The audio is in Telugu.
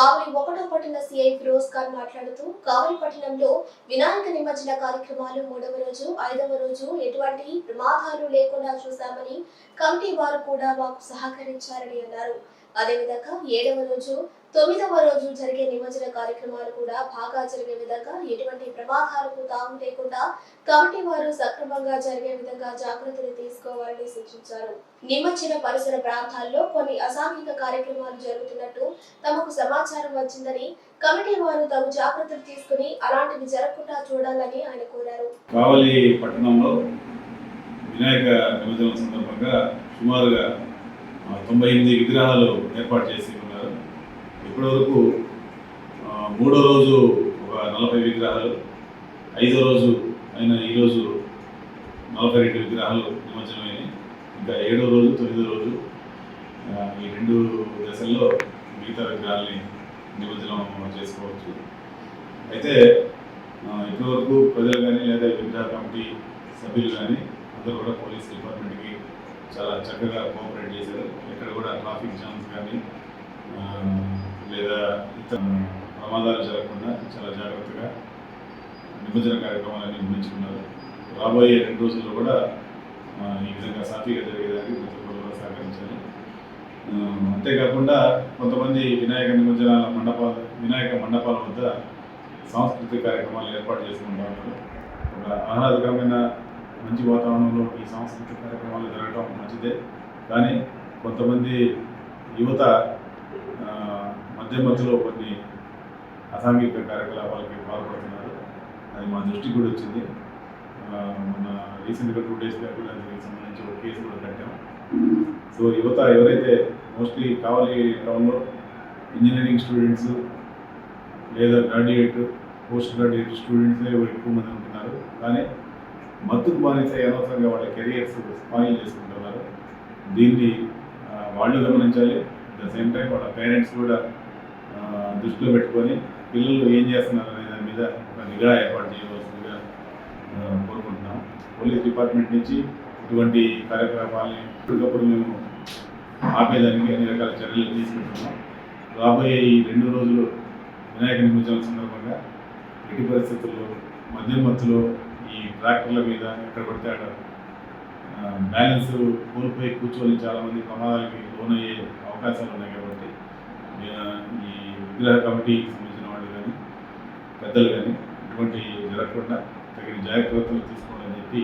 కావలి ఒకటో పట్టణ సిఐ ఫిరోజ్ ఖాన్ మాట్లాడుతూ కావలి పట్టణంలో వినాయక నిమజ్జన కార్యక్రమాలు మూడవ రోజు ఐదవ రోజు ఎటువంటి ప్రమాదాలు లేకుండా చూశామని కమిటీ వారు కూడా మాకు సహకరించారని అన్నారు. అదేవిధంగా ఏడవ రోజు తొమ్మిదవ రోజు జరిగే నిమజ్జన కార్యక్రమాలు కూడా బాగా జరిగే విధంగా ఎటువంటి ప్రమాదాలకు తాము లేకుండా కమిటీ వారు సక్రమంగా జరిగే విధంగా జాగ్రత్తలు తీసుకోవాలని సూచించారు. నిమజ్జన పరిసర ప్రాంతాల్లో కొన్ని అసాంఘిక కార్యక్రమాలు జరుగుతున్నట్టు తమకు సమాచారం వచ్చిందని కమిటీ వారు తగు జాగ్రత్తలు తీసుకుని అలాంటివి జరగకుండా చూడాలని ఆయన కోరారు. కావలి పట్టణంలో వినాయక నిమజ్జనం సందర్భంగా సుమారుగా తొంభై ఎనిమిది విగ్రహాలు ఏర్పాటు చేసి ఉన్నారు. ఇప్పటివరకు మూడో రోజు ఒక నలభై విగ్రహాలు ఐదో రోజు అయిన ఈరోజు నలభై రెండు విగ్రహాలు నిమజ్జనమైనవి ఇంకా ఏడో రోజు తొమ్మిదో రోజు ఈ రెండు దశల్లో మిగతా విగ్రహాలని నిమజ్జనం చేసుకోవచ్చు. అయితే ఇప్పటివరకు ప్రజలు కానీ లేదా విగ్రహ కమిటీ సభ్యులు కానీ అందరూ కూడా పోలీస్ డిపార్ట్మెంట్కి చాలా చక్కగా కోఆపరేట్ చేశారు. ఎక్కడ కూడా ట్రాఫిక్ జామ్స్ కానీ లేదా ఇతర ప్రమాదాలు జరగకుండా చాలా జాగ్రత్తగా నిమజ్జన కార్యక్రమాలన్నీ నిర్మించుకున్నారు. రాబోయే రెండు రోజుల్లో కూడా ఈ విధంగా సాఫీగా జరిగేదానికి ప్రతి ఒక్కరు కూడా సహకరించాలి అంతేకాకుండా కొంతమంది వినాయక నిమజ్జనాల మండపాల వినాయక మండపాల వద్ద సాంస్కృతిక కార్యక్రమాలు ఏర్పాటు చేసుకుంటూ ఉన్నారు. ఒక ఆహ్లాదకరమైన మంచి వాతావరణంలో ఈ సాంస్కృతిక కార్యక్రమాలు జరగడం మంచిదే. కానీ కొంతమంది యువత మధ్య మధ్యలో కొన్ని అసాంఘిక కార్యకలాపాలకి పాల్పడుతున్నారు. అది మా దృష్టికి కూడా వచ్చింది. ఆ, మన రీసెంట్గా టూ డేస్ బ్యాక్ కూడా దీనికి సంబంధించి ఒక కేసు కూడా కట్టాము సో యువత ఎవరైతే మోస్ట్లీ కావలి టౌన్లో ఇంజనీరింగ్ స్టూడెంట్స్ లేదా గ్రాడ్యుయేట్ పోస్ట్ గ్రాడ్యుయేట్ స్టూడెంట్సే ఎక్కువ మంది ఉంటున్నారు. కానీ మత్తుకు బానిస అనవసరంగా వాళ్ళ కెరియర్స్ స్పాయిల్ చేసుకుంటున్నారు. దీన్ని వాళ్ళు గమనించాలి. ద సేమ్ టైం వాళ్ళ పేరెంట్స్ కూడా దృష్టిలో పెట్టుకొని పిల్లలు ఏం చేస్తున్నారు అనే దాని మీద ఒక నిఘా ఏర్పాటు చేయవలసిందిగా కోరుకుంటున్నాం. పోలీస్ డిపార్ట్మెంట్ నుంచి ఇటువంటి కార్యక్రమాలని ఎప్పటికప్పుడు మేము ఆపేదానికి అన్ని రకాల చర్యలు తీసుకుంటున్నాం. రాబోయే ఈ రెండు రోజులు వినాయక నిమజ్జనం సందర్భంగా ఎట్టి పరిస్థితుల్లో మద్యం మత్తులో ఈ ట్రాక్టర్ల మీద ఎక్కడ పడితే అక్కడ బ్యాలెన్స్ కోల్పోయి కూర్చొని చాలామంది ప్రమాదాలకి లోనయ్యే అవకాశాలు ఉన్నాయి కాబట్టి ఈ విగ్రహ కమిటీకి సంబంధించిన వాళ్ళు కానీ పెద్దలు కానీ ఇటువంటి జరగకుండా తగిన జాగ్రత్తలు తీసుకోవాలని చెప్పి